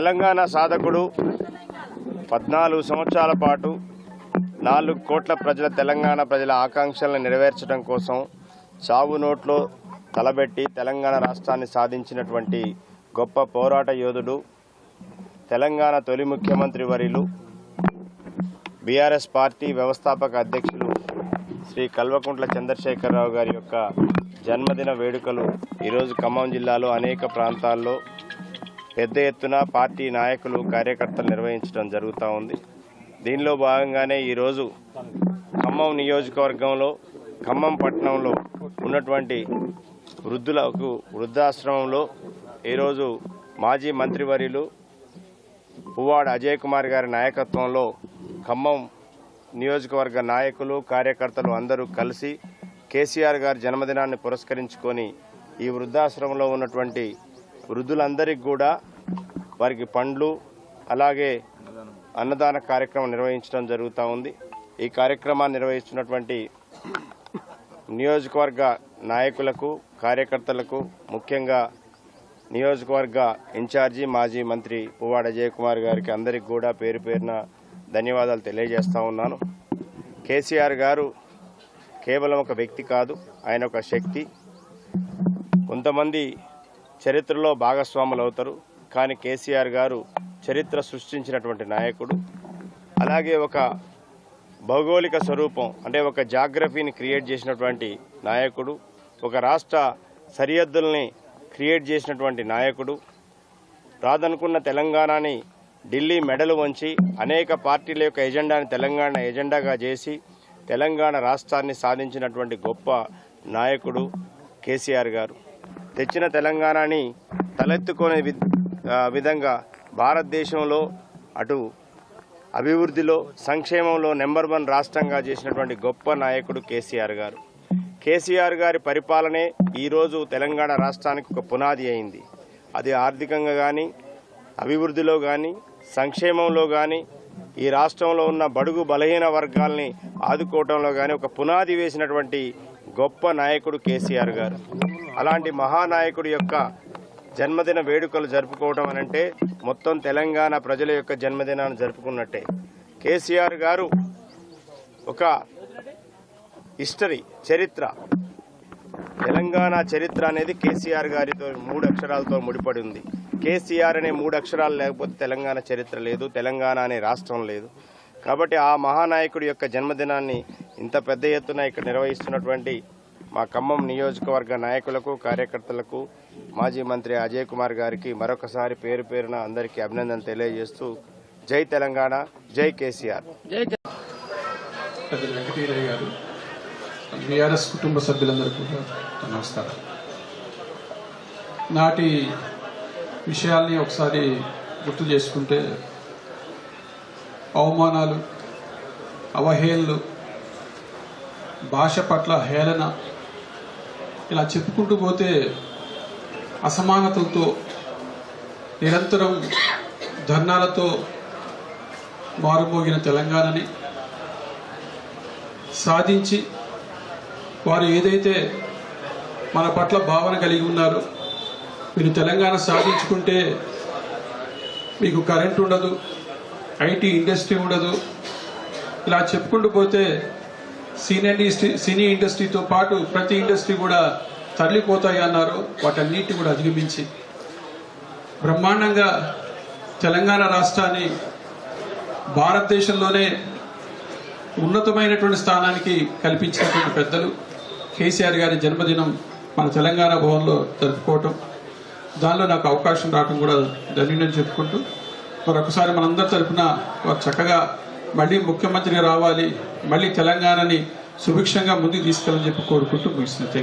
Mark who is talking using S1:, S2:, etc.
S1: తెలంగాణ సాధకుడు పద్నాలుగు సంవత్సరాల పాటు నాలుగు కోట్ల ప్రజల తెలంగాణ ప్రజల ఆకాంక్షలను నెరవేర్చడం కోసం చావు నోట్లో తలబెట్టి తెలంగాణ రాష్ట్రాన్ని సాధించినటువంటి గొప్ప పోరాట యోధుడు తెలంగాణ తొలి ముఖ్యమంత్రి వర్యులు బీఆర్ఎస్ పార్టీ వ్యవస్థాపక అధ్యక్షులు శ్రీ కల్వకుంట్ల చంద్రశేఖరరావు గారి యొక్క జన్మదిన వేడుకలు ఈరోజు ఖమ్మం జిల్లాలో అనేక ప్రాంతాల్లో పెద్ద ఎత్తున పార్టీ నాయకులు కార్యకర్తలు నిర్వహించడం జరుగుతూ ఉంది. దీనిలో భాగంగానే ఈరోజు ఖమ్మం నియోజకవర్గంలో ఖమ్మం పట్టణంలో ఉన్నటువంటి వృద్ధులకు వృద్ధాశ్రమంలో ఈరోజు మాజీ మంత్రివర్యులు పువ్వాడ అజయ్ కుమార్ గారి నాయకత్వంలో ఖమ్మం నియోజకవర్గ నాయకులు కార్యకర్తలు అందరూ కలిసి కేసీఆర్ గారి జన్మదినాన్ని పురస్కరించుకొని ఈ వృద్ధాశ్రమంలో ఉన్నటువంటి వృద్ధులందరికీ కూడా వారికి పండ్లు అలాగే అన్నదాన కార్యక్రమం నిర్వహించడం జరుగుతూ ఉంది. ఈ కార్యక్రమాన్ని నిర్వహిస్తున్నటువంటి నియోజకవర్గ నాయకులకు కార్యకర్తలకు ముఖ్యంగా నియోజకవర్గ ఇన్ఛార్జి మాజీ మంత్రి పువ్వాడ జయకుమార్ గారికి అందరికి కూడా పేరు పేరున ధన్యవాదాలు తెలియజేస్తూ ఉన్నాను. కేసీఆర్ గారు కేవలం ఒక వ్యక్తి కాదు ఆయన ఒక శక్తి. కొంతమంది చరిత్రలో భాగస్వాములు అవుతారు కానీ కేసీఆర్ గారు చరిత్ర సృష్టించినటువంటి నాయకుడు. అలాగే ఒక భౌగోళిక స్వరూపం అంటే ఒక జాగ్రఫీని క్రియేట్ చేసినటువంటి నాయకుడు ఒక రాష్ట్ర సరిహద్దుల్ని క్రియేట్ చేసినటువంటి నాయకుడు. రాదనుకున్న తెలంగాణని ఢిల్లీ మెడలు వంచి అనేక పార్టీల యొక్క ఎజెండాని తెలంగాణ ఎజెండాగా చేసి తెలంగాణ రాష్ట్రాన్ని సాధించినటువంటి గొప్ప నాయకుడు కేసీఆర్ గారు. తెచ్చిన తెలంగాణని తలెత్తుకునే విధంగా భారతదేశంలో అటు అభివృద్ధిలో సంక్షేమంలో నెంబర్ వన్ రాష్ట్రంగా చేసినటువంటి గొప్ప నాయకుడు కేసీఆర్ గారు. కేసీఆర్ గారి పరిపాలనే ఈరోజు తెలంగాణ రాష్ట్రానికి ఒక పునాది అయింది. అది ఆర్థికంగా కానీ అభివృద్ధిలో కానీ సంక్షేమంలో కానీ ఈ రాష్ట్రంలో ఉన్న బడుగు బలహీన వర్గాల్ని ఆదుకోవటంలో కానీ ఒక పునాది వేసినటువంటి గొప్ప నాయకుడు కేసీఆర్ గారు. అలాంటి మహానాయకుడి యొక్క జన్మదిన వేడుకలు జరుపుకోవడం అని అంటే మొత్తం తెలంగాణ ప్రజల యొక్క జన్మదినాన్ని జరుపుకున్నట్టే. కేసీఆర్ గారు ఒక హిస్టరీ చరిత్ర. తెలంగాణ చరిత్ర అనేది కేసీఆర్ గారితో మూడు అక్షరాలతో ముడిపడి ఉంది. కేసీఆర్ అనే మూడు అక్షరాలు లేకపోతే తెలంగాణ చరిత్ర లేదు తెలంగాణ అనే రాష్ట్రం లేదు. కాబట్టి ఆ మహానాయకుడి యొక్క జన్మదినాన్ని ఇంత పెద్ద ఎత్తున ఇక్కడ నిర్వహిస్తున్నటువంటి మా ఖమ్మం నియోజకవర్గ నాయకులకు కార్యకర్తలకు మాజీ మంత్రి అజయ్ కుమార్ గారికి మరొకసారి పేరు పేరున అందరికీ అభినందన తెలియజేస్తూ జై తెలంగాణ జై కేసీఆర్.
S2: బీఆర్ఎస్ కుటుంబ సభ్యులందరికీ కూడా నమస్కారం. నాటి విషయాల్ని ఒకసారి గుర్తు చేసుకుంటే అవమానాలు అవహేళనలు భాష పట్ల హేళన ఇలా చెప్పుకుంటూ పోతే అసమానతలతో నిరంతరం ధర్నాలతో మారుమోగిన తెలంగాణని సాధించి వారు ఏదైతే మన పట్ల భావన కలిగి ఉన్నారో మీరు తెలంగాణ సాధించుకుంటే మీకు కరెంట్ ఉండదు ఐటీ ఇండస్ట్రీ ఉండదు. ఇలా చెప్పుకుంటూ పోతే సినీ ఇండస్ట్రీ సినీ ఇండస్ట్రీతో పాటు ప్రతి ఇండస్ట్రీ కూడా తరలిపోతాయి అన్నారు. వాటన్నిటి కూడా అధిగమించి. బ్రహ్మాండంగా తెలంగాణ రాష్ట్రాన్ని భారతదేశంలోనే ఉన్నతమైనటువంటి స్థానానికి కల్పించినటువంటి పెద్దలు కేసీఆర్ గారి జన్మదినం మన తెలంగాణ భవన్లో జరుపుకోవటం. దానిలో నాకు అవకాశం రావడం కూడా ధన్యుడని చెప్పుకుంటూ మరొకసారి మనందరి తరపున వారు చక్కగా మళ్ళీ ముఖ్యమంత్రిగా రావాలి మళ్ళీ తెలంగాణని సుభిక్షంగా ముందుకు తీసుకెళ్ళని చెప్పి కోరుకుంటూ ముగిస్తున్నా.